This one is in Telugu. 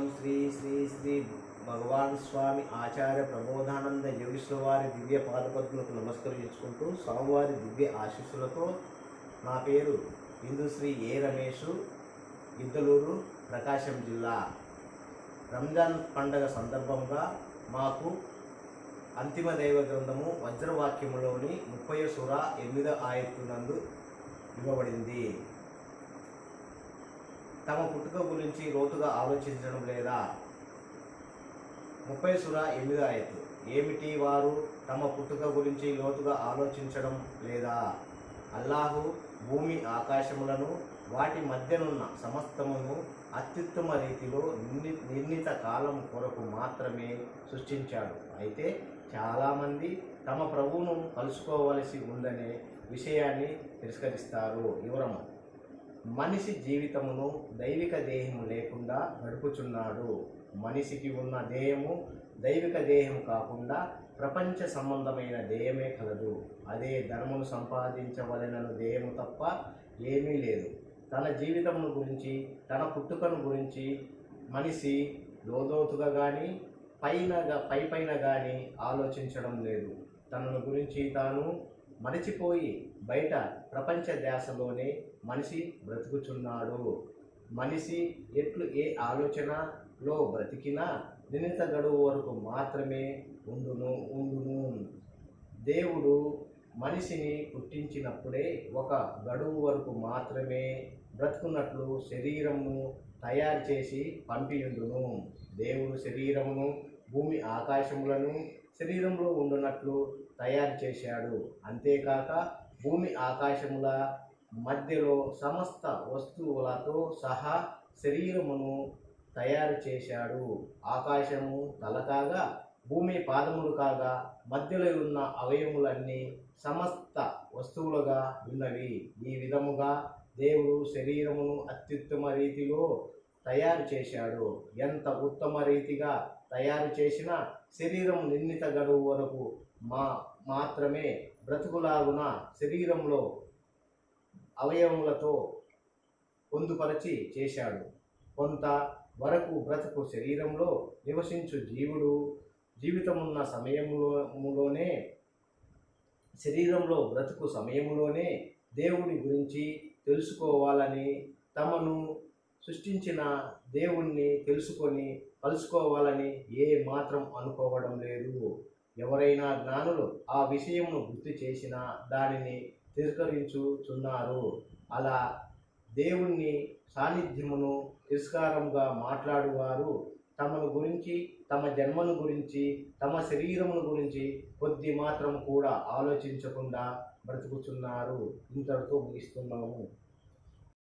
ఓం శ్రీ శ్రీ శ్రీ భగవాన్ స్వామి ఆచార్య ప్రబోధానంద యోగేశ్వర వారి దివ్య పాదపద్ములకు నమస్కరించుకుంటూ స్వామివారి దివ్య ఆశీస్సులతో నా పేరు ఇందుశ్రీ ఏ రమేష్ గిద్దలూరు ప్రకాశం జిల్లా. రంజాన్ పండగ సందర్భంగా మాకు అంతిమ దైవ గ్రంథము వజ్రవాక్యములోని ముప్పై సుర ఎనిమిదో ఆయత్తునందు ఇవ్వబడింది. తమ పుట్టుక గురించి లోతుగా ఆలోచించడం లేదా? ముప్పై సుర ఎనిమిదో ఆయత్తు. ఏమిటి వారు తమ పుట్టుక గురించి లోతుగా ఆలోచించడం లేదా? అల్లాహు భూమి ఆకాశములను వాటి మధ్యనున్న సమస్తమును అత్యుత్తమ రీతిలో నిర్ని నిర్ణీత కాలం కొరకు మాత్రమే సృష్టించాడు. అయితే చాలామంది తమ ప్రభువును కలుసుకోవలసి ఉందనే విషయాన్ని తిరస్కరిస్తారు. వివరము. మనిషి జీవితమును దైవిక దేహము లేకుండా గడుపుచున్నాడు. మనిషికి ఉన్న దేహము దైవిక దేహం కాకుండా ప్రపంచ సంబంధమైన దేయమే కలదు. అదే ధర్మము సంపాదించవలనను దేహము తప్ప ఏమీ లేదు. తన జీవితమును గురించి తన పుట్టుకను గురించి మనిషి లోదోతుగా కానీ పైన పై పైన కానీ ఆలోచించడం లేదు. తనను గురించి తాను మరచిపోయి బయట ప్రపంచ ధ్యాసలోనే మనిషి బ్రతుకుచున్నాడు. మనిషి ఎట్లు ఏ ఆలోచనలో బ్రతికినా నిర్ణీత గడువు వరకు మాత్రమే ఉండును ఉండును. దేవుడు మనిషిని పుట్టించినప్పుడే ఒక గడువు వరకు మాత్రమే బ్రతుకున్నట్లు శరీరమును తయారు చేసి పంపియుండును. దేవుడు శరీరమును భూమి ఆకాశములను శరీరంలో ఉండునట్లు తయారు చేశాడు. అంతేకాక భూమి ఆకాశముల మధ్యలో సమస్త వస్తువులతో సహా శరీరమును తయారు చేశాడు. ఆకాశము తల కాగా భూమి పాదములు కాగా మధ్యలో ఉన్న అవయములన్నీ సమస్త వస్తువులుగా ఉన్నవి. ఈ విధముగా దేవుడు శరీరమును అత్యుత్తమ రీతిలో తయారు చేశాడు. ఎంత ఉత్తమ రీతిగా తయారు చేసిన శరీరం నిర్ణీత గడువు వరకు మా మాత్రమే బ్రతుకులాగున శరీరంలో అవయవములతో పొందుపరచి చేశాడు. కొంత వరకు బ్రతుకు శరీరంలో నివసించు జీవుడు జీవితమున్న సమయములోనే శరీరంలో బ్రతుకు సమయములోనే దేవుడి గురించి తెలుసుకోవాలని తమను సృష్టించిన దేవుణ్ణి తెలుసుకొని కలుసుకోవాలని ఏ మాత్రం అనుకోవడం లేదు. ఎవరైనా జ్ఞానులు ఆ విషయమును గుర్తు చేసినా దానిని తిరస్కరించుచున్నారు. అలా దేవుణ్ణి సాన్నిధ్యమును తిరస్కారంగా మాట్లాడువారు. తమను గురించి తమ జన్మను గురించి తమ శరీరమును గురించి కొద్ది మాత్రం కూడా ఆలోచించకుండా బ్రతుకుతున్నారు ఇంతటితో ముగిస్తున్నాము.